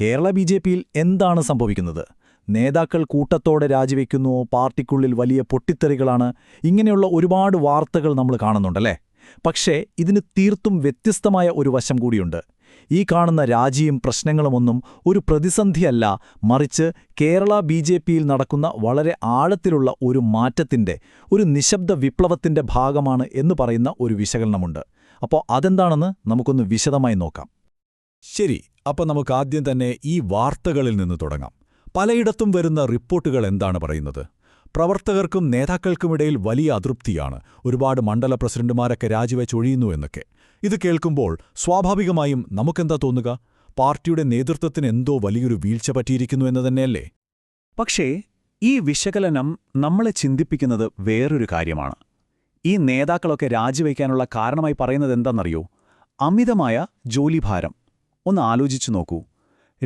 Kerala B J പിയിൽ എന്താണ് സംഭവിക്കുന്നത്? നേതാക്കൾ കൂട്ടത്തോടെ രാജിവെക്കുന്നു പാർട്ടിക്കുള്ളിൽ വലിയ പൊട്ടിത്തെറികളാണ്. ഇങ്ങനെയുള്ള ഒരുപാട് വാർത്തകൾ നമ്മൾ കാണുന്നുണ്ടല്ലേ? പക്ഷേ ഇതിന് തീർത്തും വ്യത്യസ്തമായ ഒരു വശം കൂടിയുണ്ട്. ഈ കാണുന്ന രാജിയും പ്രശ്നങ്ങളുമൊന്നും ഒരു പ്രതിസന്ധിയല്ല മറിച്ച് കേരള ബി ജെ പിയിൽ നടക്കുന്ന വളരെ ആഴത്തിലുള്ള ഒരു മാറ്റത്തിന്റെ ഒരു നിശബ്ദ വിപ്ലവത്തിന്റെ ഭാഗമാണ് എന്ന് പറയുന്ന ഒരു വിശകലനമുണ്ട്. അപ്പോൾ അതെന്താണെന്ന് നമുക്കൊന്ന് വിശദമായി നോക്കാം. ശരി അപ്പൊ നമുക്ക് ആദ്യം തന്നെ ഈ വാർത്തകളിൽ നിന്ന് തുടങ്ങാം. പലയിടത്തും വരുന്ന റിപ്പോർട്ടുകൾ എന്താണ് പറയുന്നത്? പ്രവർത്തകർക്കും നേതാക്കൾക്കുമിടയിൽ വലിയ അതൃപ്തിയാണ്. ഒരുപാട് മണ്ഡല പ്രസിഡന്റുമാരൊക്കെ രാജിവെച്ചൊഴിയുന്നു എന്നൊക്കെ. ഇത് കേൾക്കുമ്പോൾ സ്വാഭാവികമായും നമുക്കെന്താ തോന്നുക? പാർട്ടിയുടെ നേതൃത്വത്തിന് എന്തോ വലിയൊരു വീഴ്ച പറ്റിയിരിക്കുന്നു എന്ന് തന്നെയല്ലേ? പക്ഷേ ഈ വിശകലനം നമ്മളെ ചിന്തിപ്പിക്കുന്നത് വേറൊരു കാര്യമാണ്. ഈ നേതാക്കളൊക്കെ രാജിവെക്കാനുള്ള കാരണമായി പറയുന്നത് എന്താണെന്നറിയോ? അമിതമായ ജോലിഭാരം. ഒന്ന് ആലോചിച്ചു നോക്കൂ.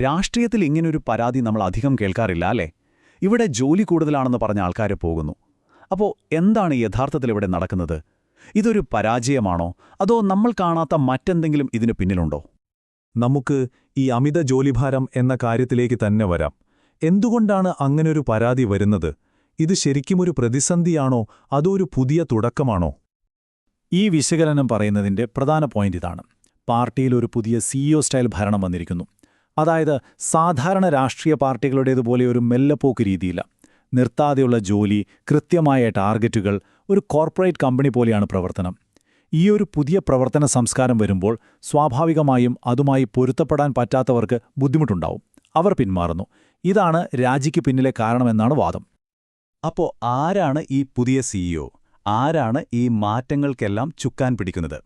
രാഷ്ട്രീയത്തിൽ ഇങ്ങനൊരു പരാതി നമ്മൾ അധികം കേൾക്കാറില്ല അല്ലേ? ഇവിടെ ജോലി കൂടുതലാണെന്ന് പറഞ്ഞ ആൾക്കാർ പോകുന്നു. അപ്പോൾ എന്താണ് യഥാർത്ഥത്തിൽ ഇവിടെ നടക്കുന്നത്? ഇതൊരു പരാജയമാണോ? അതോ നമ്മൾ കാണാത്ത മറ്റെന്തെങ്കിലും ഇതിന് പിന്നിലുണ്ടോ? നമുക്ക് ഈ അമിത ജോലിഭാരം എന്ന കാര്യത്തിലേക്ക് തന്നെ വരാം. എന്തുകൊണ്ടാണ് അങ്ങനൊരു പരാതി വരുന്നത്? ഇത് ശരിക്കും ഒരു പ്രതിസന്ധിയാണോ? അതോ ഒരു പുതിയ തുടക്കമാണോ? ഈ വിശകലനം പറയുന്നതിന്റെ പ്രധാന പോയിന്റ് ഇതാണ്. പാർട്ടിയിൽ ഒരു പുതിയ സിഇഒ സ്റ്റൈൽ ഭരണം വന്നിരിക്കുന്നു. അതായത് സാധാരണ രാഷ്ട്രീയ പാർട്ടികളുടേതുപോലെ ഒരു മെല്ലപ്പോക്ക് രീതിയില്ല. നിർത്താതെയുള്ള ജോലി കൃത്യമായ ടാർഗറ്റുകൾ ഒരു കോർപ്പറേറ്റ് കമ്പനി പോലെയാണ് പ്രവർത്തനം. ഈ ഒരു പുതിയ പ്രവർത്തന സംസ്കാരം വരുമ്പോൾ സ്വാഭാവികമായും അതുമായി പൊരുത്തപ്പെടാൻ പറ്റാത്തവർക്ക് ബുദ്ധിമുട്ടുണ്ടാവും. അവർ പിന്മാറുന്നു. ഇതാണ് രാജിക്ക് പിന്നിലെ കാരണമെന്നാണ് വാദം. അപ്പോൾ ആരാണ് ഈ പുതിയ സിഇഒ ആരാണ് ഈ മാറ്റങ്ങൾക്കെല്ലാം ചുക്കാൻ പിടിക്കുന്നത്?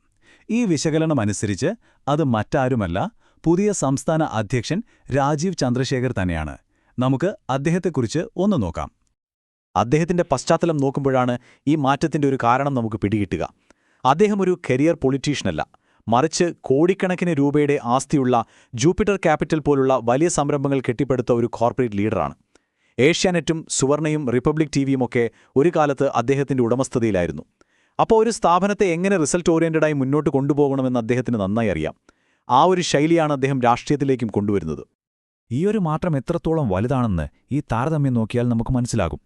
ഈ വിശകലനമനുസരിച്ച് അത് മറ്റാരുമല്ല പുതിയ സംസ്ഥാന അധ്യക്ഷൻ രാജീവ് ചന്ദ്രശേഖർ തന്നെയാണ്. നമുക്ക് അദ്ദേഹത്തെക്കുറിച്ച് ഒന്ന് നോക്കാം. അദ്ദേഹത്തിന്റെ പശ്ചാത്തലം നോക്കുമ്പോഴാണ് ഈ മാറ്റത്തിന്റെ ഒരു കാരണം നമുക്ക് പിടികിട്ടുക. അദ്ദേഹം ഒരു കരിയർ പൊളിറ്റീഷ്യനല്ല. മറിച്ച് കോടിക്കണക്കിന് രൂപയുടെ ആസ്തിയുള്ള ജൂപ്പിറ്റർ ക്യാപിറ്റൽ പോലുള്ള വലിയ സംരംഭങ്ങൾ കെട്ടിപ്പടുത്ത ഒരു കോർപ്പറേറ്റ് ലീഡറാണ്. ഏഷ്യാനെറ്റും സുവർണയും റിപ്പബ്ലിക് ടി ടിവിയുമൊക്കെ ഒരു കാലത്ത് അദ്ദേഹത്തിന്റെ ഉടമസ്ഥതയിലായിരുന്നു. അപ്പോൾ ഒരു സ്ഥാപനത്തെ എങ്ങനെ റിസൾട്ട് ഓറിയന്റഡായി മുന്നോട്ട് കൊണ്ടുപോകണമെന്ന് അദ്ദേഹത്തിന് നന്നായി അറിയാം. ആ ഒരു ശൈലിയാണ് അദ്ദേഹം രാഷ്ട്രീയത്തിലേക്കും കൊണ്ടുവരുന്നത്. ഈ ഒരു മാറ്റം എത്രത്തോളം വലുതാണെന്ന് ഈ താരതമ്യം നോക്കിയാൽ നമുക്ക് മനസ്സിലാകും.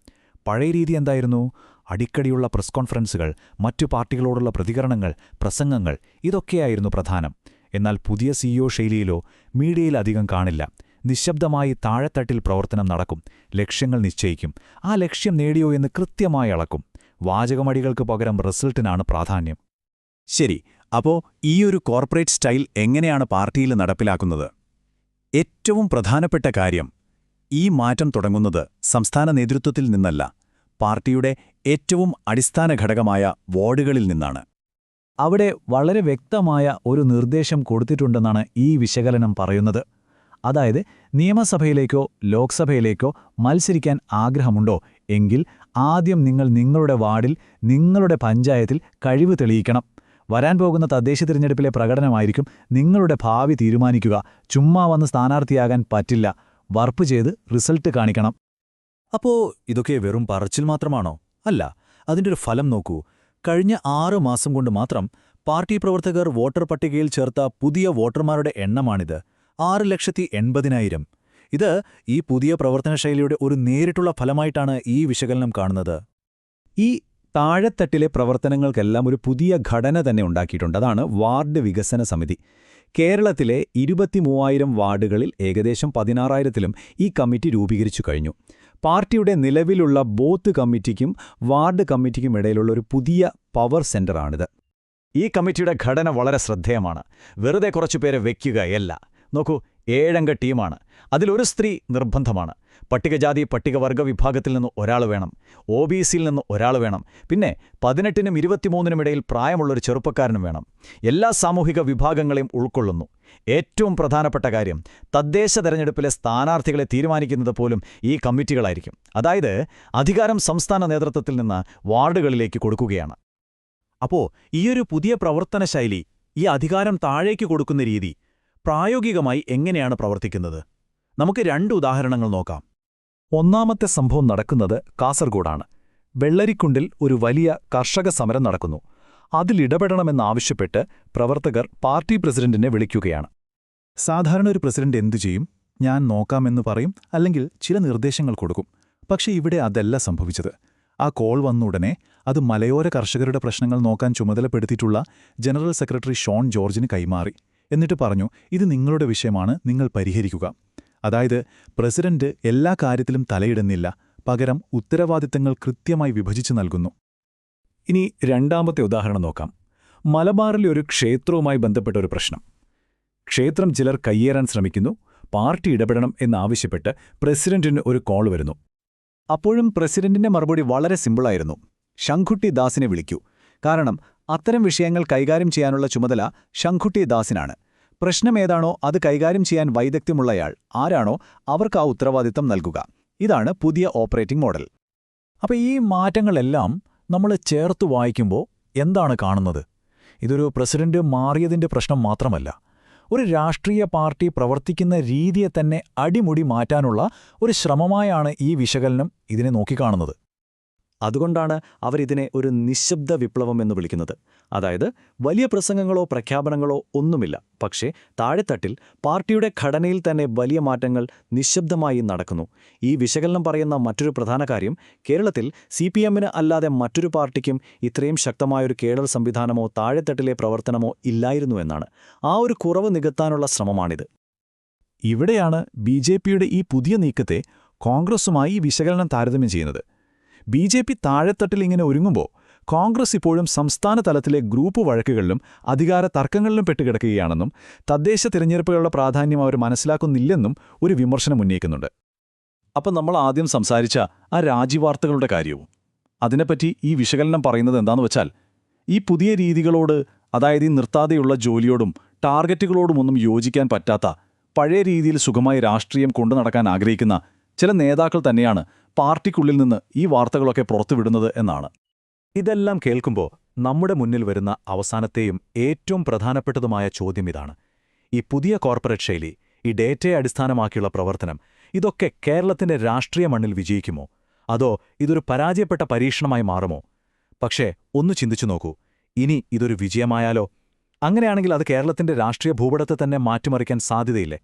പഴയ രീതി എന്തായിരുന്നു? അടിക്കടിയുള്ള പ്രസ് കോൺഫറൻസുകൾ മറ്റു പാർട്ടികളോടുള്ള പ്രതികരണങ്ങൾ പ്രസംഗങ്ങൾ ഇതൊക്കെയായിരുന്നു പ്രധാനം. എന്നാൽ പുതിയ സിഇഒ ശൈലിയിലോ മീഡിയയിൽ അധികം കാണില്ല. നിശബ്ദമായി താഴെത്തട്ടിൽ പ്രവർത്തനം നടക്കും. ലക്ഷ്യങ്ങൾ നിശ്ചയിക്കും. ആ ലക്ഷ്യം നേടിയോ എന്ന് കൃത്യമായി അളക്കും. വാചകമടികൾക്ക് പകരം റിസൾട്ടിനാണ് പ്രാധാന്യം. ശരി അപ്പോ ഈയൊരു കോർപ്പറേറ്റ് സ്റ്റൈൽ എങ്ങനെയാണ് പാർട്ടിയിൽ നടപ്പിലാക്കുന്നത്? ഏറ്റവും പ്രധാനപ്പെട്ട കാര്യം ഈ മാറ്റം തുടങ്ങുന്നത് സംസ്ഥാന നേതൃത്വത്തിൽ നിന്നല്ല പാർട്ടിയുടെ ഏറ്റവും അടിസ്ഥാന ഘടകമായ വാർഡുകളിൽ നിന്നാണ്. അവിടെ വളരെ വ്യക്തമായ ഒരു നിർദ്ദേശം കൊടുത്തിട്ടുണ്ടെന്നാണ് ഈ വിശകലനം പറയുന്നത്. അതായത് നിയമസഭയിലേക്കോ ലോക്സഭയിലേക്കോ മത്സരിക്കാൻ ആഗ്രഹമുണ്ടോ? എങ്കിൽ ആദ്യം നിങ്ങൾ നിങ്ങളുടെ വാർഡിൽ നിങ്ങളുടെ പഞ്ചായത്തിൽ കഴിവ് തെളിയിക്കണം. വരാൻ പോകുന്ന തദ്ദേശ തിരഞ്ഞെടുപ്പിലെ പ്രകടനമായിരിക്കും നിങ്ങളുടെ ഭാവി തീരുമാനിക്കുക. ചുമ്മാ വന്ന് സ്ഥാനാർത്ഥിയാകാൻ പറ്റില്ല. വർപ്പ് ചെയ്ത് റിസൾട്ട് കാണിക്കണം. അപ്പോ ഇതൊക്കെ വെറും പറച്ചിൽ മാത്രമാണോ? അല്ല അതിന്റെ ഒരു ഫലം നോക്കൂ. കഴിഞ്ഞ ആറു മാസം കൊണ്ട് മാത്രം പാർട്ടി പ്രവർത്തകർ വോട്ടർ പട്ടികയിൽ ചേർത്ത പുതിയ വോട്ടർമാരുടെ എണ്ണമാണിത്. ആറ് ലക്ഷത്തി എൺപതിനായിരം. ഇത് ഈ പുതിയ പ്രവർത്തനശൈലിയുടെ ഒരു നേരിട്ടുള്ള ഫലമായിട്ടാണ് ഈ വിശകലനം കാണുന്നത്. ഈ താഴെത്തട്ടിലെ പ്രവർത്തനങ്ങൾക്കെല്ലാം ഒരു പുതിയ ഘടന തന്നെ ഉണ്ടാക്കിയിട്ടുണ്ട്. അതാണ് വാർഡ് വികസന സമിതി. കേരളത്തിലെ ഇരുപത്തിമൂവായിരം വാർഡുകളിൽ ഏകദേശം പതിനാറായിരത്തിലും ഈ കമ്മിറ്റി രൂപീകരിച്ചു കഴിഞ്ഞു. പാർട്ടിയുടെ നിലവിലുള്ള ബോത്ത് കമ്മിറ്റിക്കും വാർഡ് കമ്മിറ്റിക്കും ഇടയിലുള്ള ഒരു പുതിയ പവർ സെന്ററാണിത്. ഈ കമ്മിറ്റിയുടെ ഘടന വളരെ ശ്രദ്ധേയമാണ്. വെറുതെ കുറച്ചുപേരെ വയ്ക്കുകയല്ല നോക്കൂ ഏഴംഗ ടീമാണ്. അതിലൊരു സ്ത്രീ നിർബന്ധമാണ്. പട്ടികജാതി പട്ടികവർഗ വിഭാഗത്തിൽ നിന്ന് ഒരാൾ വേണം. ഒ ബി സിയിൽ നിന്ന് ഒരാൾ വേണം. പിന്നെ പതിനെട്ടിനും ഇരുപത്തിമൂന്നിനും ഇടയിൽ പ്രായമുള്ളൊരു ചെറുപ്പക്കാരനും വേണം. എല്ലാ സാമൂഹിക വിഭാഗങ്ങളെയും ഉൾക്കൊള്ളുന്നു. ഏറ്റവും പ്രധാനപ്പെട്ട കാര്യം തദ്ദേശ തെരഞ്ഞെടുപ്പിലെ സ്ഥാനാർത്ഥികളെ തീരുമാനിക്കുന്നത് പോലും ഈ കമ്മിറ്റികളായിരിക്കും. അതായത് അധികാരം സംസ്ഥാന നേതൃത്വത്തിൽ നിന്ന് വാർഡുകളിലേക്ക് കൊടുക്കുകയാണ്. അപ്പോ ഈയൊരു പുതിയ പ്രവർത്തന ശൈലി ഈ അധികാരം താഴേക്ക് കൊടുക്കുന്ന രീതി പ്രായോഗികമായി എങ്ങനെയാണ് പ്രവർത്തിക്കുന്നത്? നമുക്ക് രണ്ട് ഉദാഹരണങ്ങൾ നോക്കാം. ഒന്നാമത്തെ സംഭവം നടക്കുന്നത് കാസർഗോഡാണ്. വെള്ളരിക്കുണ്ടിൽ ഒരു വലിയ കർഷക സമരം നടക്കുന്നു. അതിലിടപെടണമെന്നാവശ്യപ്പെട്ട് പ്രവർത്തകർ പാർട്ടി പ്രസിഡന്റിനെ വിളിക്കുകയാണ്. സാധാരണ ഒരു പ്രസിഡന്റ് എന്തു ചെയ്യും? ഞാൻ നോക്കാമെന്ന് പറയും അല്ലെങ്കിൽ ചില നിർദ്ദേശങ്ങൾ കൊടുക്കും. പക്ഷേ ഇവിടെ അതല്ല സംഭവിച്ചത്. ആ കോൾ വന്ന ഉടനെ അത് മലയോര കർഷകരുടെ പ്രശ്നങ്ങൾ നോക്കാൻ ചുമതലപ്പെടുത്തിയിട്ടുള്ള ജനറൽ സെക്രട്ടറി ഷോൺ ജോർജിന് കൈമാറി. എന്നിട്ട് പറഞ്ഞു ഇത് നിങ്ങളുടെ വിഷയമാണ് നിങ്ങൾ പരിഹരിക്കുക. അതായത് പ്രസിഡന്റ് എല്ലാ കാര്യത്തിലും തലയിടുന്നില്ല പകരം ഉത്തരവാദിത്തങ്ങൾ കൃത്യമായി വിഭജിച്ചു നൽകുന്നു. ഇനി രണ്ടാമത്തെ ഉദാഹരണം നോക്കാം. മലബാറിലെ ഒരു ക്ഷേത്രവുമായി ബന്ധപ്പെട്ട ഒരു പ്രശ്നം. ക്ഷേത്രം ചിലർ കയ്യേറാൻ ശ്രമിക്കുന്നു പാർട്ടി ഇടപെടണം എന്നാവശ്യപ്പെട്ട് പ്രസിഡന്റിന് ഒരു കോൾ വരുന്നു. അപ്പോഴും പ്രസിഡന്റിന്റെ മറുപടി വളരെ സിമ്പിളായിരുന്നു. ശംഖുട്ടി ദാസിനെ വിളിക്കൂ. കാരണം അത്തരം വിഷയങ്ങൾ കൈകാര്യം ചെയ്യാനുള്ള ചുമതല ശംഖുട്ടി ദാസിനാണ്. പ്രശ്നമേതാണോ അത് കൈകാര്യം ചെയ്യാൻ വൈദഗ്ധ്യമുള്ളയാൾ ആരാണോ അവർക്ക് ആ ഉത്തരവാദിത്തം നൽകുക. ഇതാണ് പുതിയ ഓപ്പറേറ്റിംഗ് മോഡൽ. അപ്പോൾ ഈ മാറ്റങ്ങളെല്ലാം നമ്മൾ ചേർത്ത് വായിക്കുമ്പോൾ എന്താണ് കാണുന്നത്? ഇതൊരു പ്രസിഡന്റ് മാറിയതിന്റെ പ്രശ്നം മാത്രമല്ല ഒരു രാഷ്ട്രീയ പാർട്ടി പ്രവർത്തിക്കുന്ന രീതിയെ തന്നെ അടിമുടി മാറ്റാനുള്ള ഒരു ശ്രമമായാണ് ഈ വിശകലനം ഇതിനെ നോക്കിക്കാണുന്നത്. അതുകൊണ്ടാണ് അവരിതിനെ ഒരു നിശബ്ദ വിപ്ലവം എന്ന് വിളിക്കുന്നത്. അതായത് വലിയ പ്രസംഗങ്ങളോ പ്രഖ്യാപനങ്ങളോ ഒന്നുമില്ല. പക്ഷേ താഴെത്തട്ടിൽ പാർട്ടിയുടെ ഘടനയിൽ തന്നെ വലിയ മാറ്റങ്ങൾ നിശബ്ദമായി നടക്കുന്നു. ഈ വിശകലനം പറയുന്ന മറ്റൊരു പ്രധാന കാര്യം കേരളത്തിൽ സി പി എമ്മിന് അല്ലാതെ മറ്റൊരു പാർട്ടിക്കും ഇത്രയും ശക്തമായൊരു കേഡർ സംവിധാനമോ താഴെത്തട്ടിലെ പ്രവർത്തനമോ ഇല്ലായിരുന്നു എന്നാണ്. ആ ഒരു കുറവ് നികത്താനുള്ള ശ്രമമാണിത്. ഇവിടെയാണ് ബി ഈ പുതിയ നീക്കത്തെ കോൺഗ്രസുമായി വിശകലനം താരതമ്യം ചെയ്യുന്നത്. ബി ജെ പി താഴെത്തട്ടിൽ ഇങ്ങനെ ഒരുങ്ങുമ്പോൾ കോൺഗ്രസ് ഇപ്പോഴും സംസ്ഥാന തലത്തിലെ ഗ്രൂപ്പ് വഴക്കുകളിലും അധികാര തർക്കങ്ങളിലും പെട്ടുകിടക്കുകയാണെന്നും തദ്ദേശ തിരഞ്ഞെടുപ്പുകളുടെ പ്രാധാന്യം അവർ മനസ്സിലാക്കുന്നില്ലെന്നും ഒരു വിമർശനം ഉന്നയിക്കുന്നുണ്ട്. അപ്പം നമ്മൾ ആദ്യം സംസാരിച്ച ആ രാജിവാർത്തകളുടെ കാര്യവും അതിനെപ്പറ്റി ഈ വിശകലനം പറയുന്നത് എന്താണെന്ന് വെച്ചാൽ ഈ പുതിയ രീതികളോട് അതായത് ഈ നിർത്താതെയുള്ള ജോലിയോടും ടാർഗറ്റുകളോടുമൊന്നും യോജിക്കാൻ പറ്റാത്ത പഴയ രീതിയിൽ സുഖമായി രാഷ്ട്രീയം കൊണ്ടു നടക്കാൻ ആഗ്രഹിക്കുന്ന ചില നേതാക്കൾ തന്നെയാണ് പാർട്ടിക്കുള്ളിൽ നിന്ന് ഈ വാർത്തകളൊക്കെ പുറത്തുവിടുന്നത് എന്നാണ്. ഇതെല്ലാം കേൾക്കുമ്പോൾ നമ്മുടെ മുന്നിൽ വരുന്ന അവസാനത്തെയും ഏറ്റവും പ്രധാനപ്പെട്ടതുമായ ചോദ്യം ഇതാണ്. ഈ പുതിയ കോർപ്പറേറ്റ് ശൈലി ഈ ഡേറ്റയെ അടിസ്ഥാനമാക്കിയുള്ള പ്രവർത്തനം ഇതൊക്കെ കേരളത്തിന്റെ രാഷ്ട്രീയ മണ്ണിൽ വിജയിക്കുമോ? അതോ ഇതൊരു പരാജയപ്പെട്ട പരീക്ഷണമായി മാറുമോ? പക്ഷേ ഒന്ന് ചിന്തിച്ചു നോക്കൂ. ഇനി ഇതൊരു വിജയമായാലോ? അങ്ങനെയാണെങ്കിൽ അത് കേരളത്തിന്റെ രാഷ്ട്രീയ ഭൂപടത്തെ തന്നെ മാറ്റിമറിക്കാൻ സാധ്യതയില്ലേ?